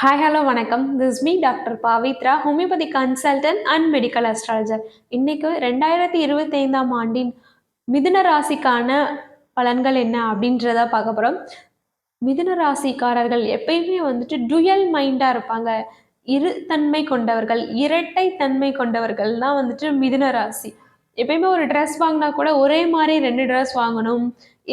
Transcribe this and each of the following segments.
Hi hello வணக்கம். This me doctor Pavithra homeopathy consultant and medical astrologer இன்னைக்கு ரெண்டாயிரத்தி இருபத்தைந்தாம் ஆண்டின் மிதுன ராசிக்கான பலன்கள் என்ன அப்படின்றத பார்க்க போகிறோம் மிதுன ராசிக்காரர்கள் எப்பயுமே வந்துட்டு டுயல் மைண்டாக இருப்பாங்க. இரு தன்மை கொண்டவர்கள் இரட்டை தன்மை கொண்டவர்கள் தான் வந்துட்டு மிதுன ராசி. எப்பயுமே ஒரு ட்ரெஸ் வாங்கினா கூட ஒரே மாதிரி ரெண்டு ட்ரெஸ் வாங்கணும்.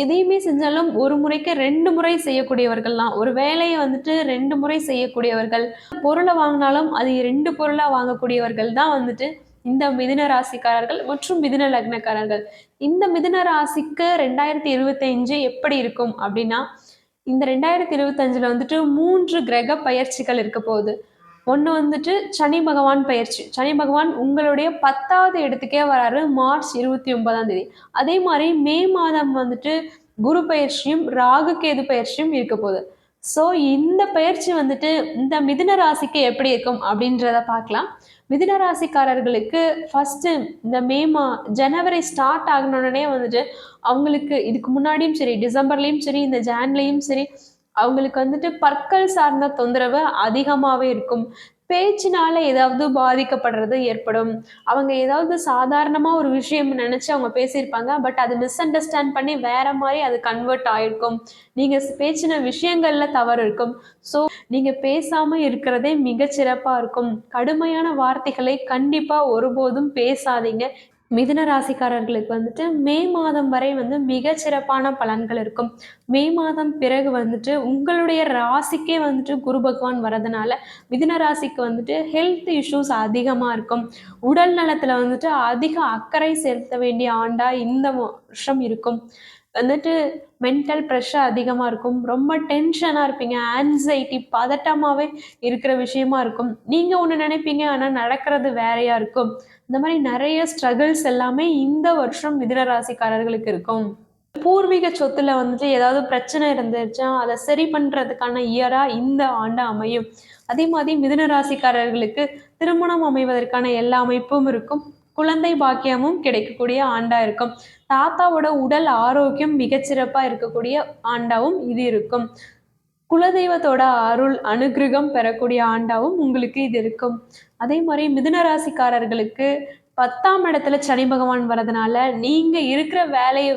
எதையுமே செஞ்சாலும் ஒரு முறைக்கு ரெண்டு முறை செய்யக்கூடியவர்கள்லாம் ஒரு வேலையை வந்துட்டு ரெண்டு முறை செய்யக்கூடியவர்கள். பொருளை வாங்கினாலும் அது ரெண்டு பொருளாக வாங்கக்கூடியவர்கள் தான் வந்துட்டு இந்த மிதுன ராசிக்காரர்கள் மற்றும் மிதுன லக்னக்காரர்கள். இந்த மிதுன ராசிக்கு ரெண்டாயிரத்தி இருபத்தஞ்சு எப்படி இருக்கும் அப்படின்னா இந்த ரெண்டாயிரத்தி இருபத்தஞ்சில் வந்துட்டு மூன்று கிரக பயிற்சிகள் இருக்க போகுது. ஒன்று வந்துட்டு சனி பகவான் பயிற்சி. சனி பகவான் உங்களுடைய பத்தாவது இடத்துக்கே வராரு மார்ச் இருபத்தி ஒன்பதாம் தேதி. அதே மாதிரி மே மாதம் வந்துட்டு குரு பயிற்சியும் ராகு கேது பயிற்சியும் இருக்க போகுது. ஸோ இந்த பயிற்சி வந்துட்டு இந்த மிதுன ராசிக்கு எப்படி இருக்கும் அப்படின்றத பார்க்கலாம். மிதுன ராசிக்காரர்களுக்கு ஃபஸ்ட்டு இந்த மே மா ஜனவரி ஸ்டார்ட் ஆகணுன்னே வந்துட்டு அவங்களுக்கு இதுக்கு முன்னாடியும் சரி டிசம்பர்லேயும் சரி இந்த ஜான்லேயும் சரி அவங்களுக்கு வந்துட்டு பற்கள் சார்ந்த தொந்தரவு அதிகமாகவே இருக்கும். பேச்சினால ஏதாவது பாதிக்கப்படுறது ஏற்படும். அவங்க ஏதாவது சாதாரணமாக ஒரு விஷயம் நினச்சி அவங்க பேசியிருப்பாங்க பட் அது மிஸ் அண்டர்ஸ்டாண்ட் பண்ணி வேற மாதிரி அது கன்வெர்ட் ஆயிருக்கும். நீங்கள் பேச்சின விஷயங்களில் தவறு இருக்கும். ஸோ நீங்கள் பேசாமல் இருக்கிறதே மிகச்சிறப்பாக இருக்கும். கடுமையான வார்த்தைகளை கண்டிப்பாக ஒருபோதும் பேசாதீங்க. மிதுன ராசிக்காரர்களுக்கு வந்துட்டு மே மாதம் வரை வந்து மிக சிறப்பான பலன்கள் இருக்கும். மே மாதம் பிறகு வந்துட்டு உங்களுடைய ராசிக்கே வந்துட்டு குரு பகவான் வரதுனால மிதுன ராசிக்கு வந்துட்டு ஹெல்த் இஷ்யூஸ் அதிகமாக இருக்கும். உடல் நலத்தில் வந்துட்டு அதிக அக்கறை செலுத்த வேண்டிய ஆண்டாக இந்த வருஷம் இருக்கும். வந்துட்டு மென்டல் ப்ரெஷர் அதிகமாக இருக்கும். ரொம்ப டென்ஷனாக இருப்பீங்க. ஆன்சைட்டி பதட்டமாகவே இருக்கிற விஷயமா இருக்கும். நீங்கள் ஒன்று நினைப்பீங்க ஆனால் நடக்கிறது வேறையாக இருக்கும். இந்த மாதிரி நிறைய ஸ்ட்ரகிள்ஸ் எல்லாமே இந்த வருஷம் மிதுன ராசிக்காரர்களுக்கு இருக்கும். பூர்வீக சொத்துல வந்துட்டு ஏதாவது பிரச்சனை இருந்துச்சா அதை சரி பண்ணுறதுக்கான இயராக இந்த ஆண்டு அமையும். அதே மாதிரி மிதுன ராசிக்காரர்களுக்கு திருமணம் அமைவதற்கான எல்லா அமைப்பும் இருக்கும். குழந்தை பாக்கியமும் கிடைக்கக்கூடிய ஆண்டா இருக்கும். தாத்தாவோட உடல் ஆரோக்கியம் மிகச்சிறப்பாக இருக்கக்கூடிய ஆண்டாவும் இது இருக்கும். குலதெய்வத்தோட அருள் அனுகிரகம் பெறக்கூடிய ஆண்டாவும் உங்களுக்கு இது இருக்கும். அதே மாதிரி மிதுனராசிக்காரர்களுக்கு பத்தாம் இடத்துல சனி பகவான் வரதுனால நீங்க இருக்கிற வேலையை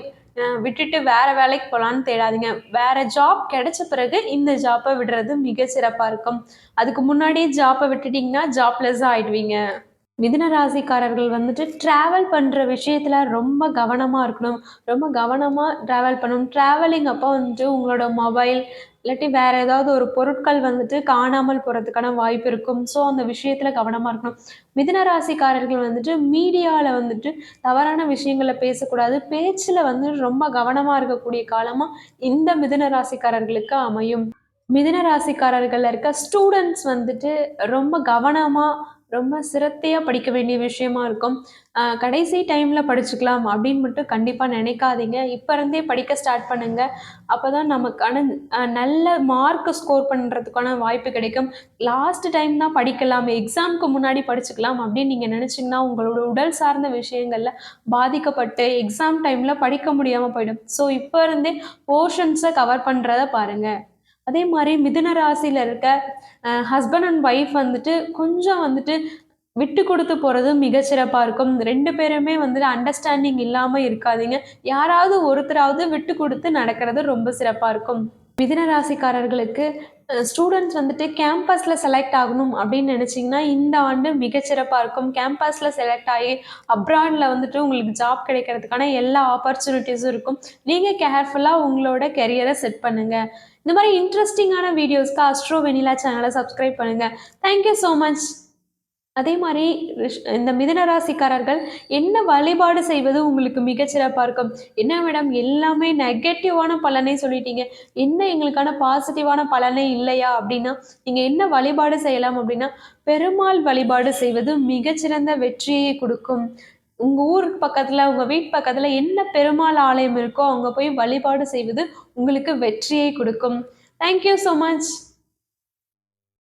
விட்டுட்டு வேற வேலைக்கு போகலான்னு தேடாதீங்க. வேற ஜாப் கிடைச்ச பிறகு இந்த ஜாப்பை விடுறது மிக சிறப்பாக இருக்கும். அதுக்கு முன்னாடியே ஜாப்பை விட்டுட்டீங்கன்னா ஜாப்லெஸ் ஆயிடுவீங்க. மிதுன ராசிக்காரர்கள் வந்துட்டு ட்ராவல் பண்ணுற விஷயத்தில் ரொம்ப கவனமாக இருக்கணும். ரொம்ப கவனமாக ட்ராவல் பண்ணணும். ட்ராவலிங் அப்போ வந்துட்டு உங்களோட மொபைல் இல்லாட்டி வேறு ஏதாவது ஒரு பொருட்கள் வந்துட்டு காணாமல் போகிறதுக்கான வாய்ப்பு இருக்கும். ஸோ அந்த விஷயத்தில் கவனமாக இருக்கணும். மிதுன ராசிக்காரர்கள் வந்துட்டு மீடியாவில் வந்துட்டு தவறான விஷயங்களை பேசக்கூடாது. பேச்சில் வந்து ரொம்ப கவனமாக இருக்கக்கூடிய காலமாக இந்த மிதுன ராசிக்காரர்களுக்கு அமையும். மிதுன ராசிக்காரர்களில் இருக்க ஸ்டூடெண்ட்ஸ் வந்துட்டு ரொம்ப கவனமாக ரொம்ப சிரத்தையாக படிக்க வேண்டிய விஷயமா இருக்கும். கடைசி டைமில் படிச்சுக்கலாம் அப்படின்னு மட்டும் கண்டிப்பாக நினைக்காதீங்க. இப்போ இருந்தே படிக்க ஸ்டார்ட் பண்ணுங்கள் அப்போ தான் நமக்கான நல்ல மார்க் ஸ்கோர் பண்ணுறதுக்கான வாய்ப்பு கிடைக்கும். லாஸ்ட் டைம் தான் படிக்கலாம். எக்ஸாமுக்கு முன்னாடி படிச்சுக்கலாம் அப்படின்னு நீங்கள் நினச்சிங்கன்னா உங்களோட உடல் சார்ந்த விஷயங்களில் பாதிக்கப்பட்டு எக்ஸாம் டைமில் படிக்க முடியாமல் போயிடும். ஸோ இப்போ இருந்தே போர்ஷன்ஸை கவர் பண்ணுறத பாருங்கள் அதே மாதிரி மிதுன ராசியில் இருக்க ஹஸ்பண்ட் அண்ட் ஒய்ஃப் வந்துட்டு கொஞ்சம் வந்துட்டு விட்டு கொடுத்து போகிறது மிகச்சிறப்பாக இருக்கும். ரெண்டு பேருமே வந்துட்டு அண்டர்ஸ்டாண்டிங் இல்லாமல் இருக்காதீங்க. யாராவது ஒருத்தராவது விட்டு கொடுத்து நடக்கிறது ரொம்ப சிறப்பாக இருக்கும். மிதின ராசிக்காரர்களுக்கு ஸ்டூடெண்ட்ஸ் வந்துட்டு கேம்பஸில் செலக்ட் ஆகணும் அப்படின்னு நினச்சிங்கன்னா இந்த ஆண்டு மிகச்சிறப்பாக இருக்கும். கேம்பஸில் செலக்ட் ஆகி அப்ராடில் வந்துட்டு உங்களுக்கு ஜாப் கிடைக்கிறதுக்கான எல்லா ஆப்பர்ச்சுனிட்டிஸும் இருக்கும். நீங்கள் கேர்ஃபுல்லாக உங்களோட கெரியரை செட் பண்ணுங்கள் இந்த மாதிரி இன்ட்ரெஸ்டிங்கான வீடியோஸ்க்கு அஸ்ட்ரோ வெனிலா சேனலை சப்ஸ்கிரைப் பண்ணுங்கள் தேங்க்யூ ஸோ மச் அதே மாதிரி இந்த மிதனராசிக்காரர்கள் என்ன வழிபாடு செய்வது உங்களுக்கு மிகச்சிறப்பாக இருக்கும்? என்ன மேடம் எல்லாமே நெகட்டிவான பலனை சொல்லிட்டீங்க. என்ன எங்களுக்கான பாசிட்டிவான பலனே இல்லையா? அப்படின்னா நீங்கள் என்ன வழிபாடு செய்யலாம் அப்படின்னா பெருமாள் வழிபாடு செய்வது மிகச்சிறந்த வெற்றியை கொடுக்கும். உங்கள் ஊருக்கு பக்கத்தில் உங்கள் வீட்டு பக்கத்தில் என்ன பெருமாள் ஆலயம் இருக்கோ அங்கே போய் வழிபாடு செய்வது உங்களுக்கு வெற்றியை கொடுக்கும். Thank you so much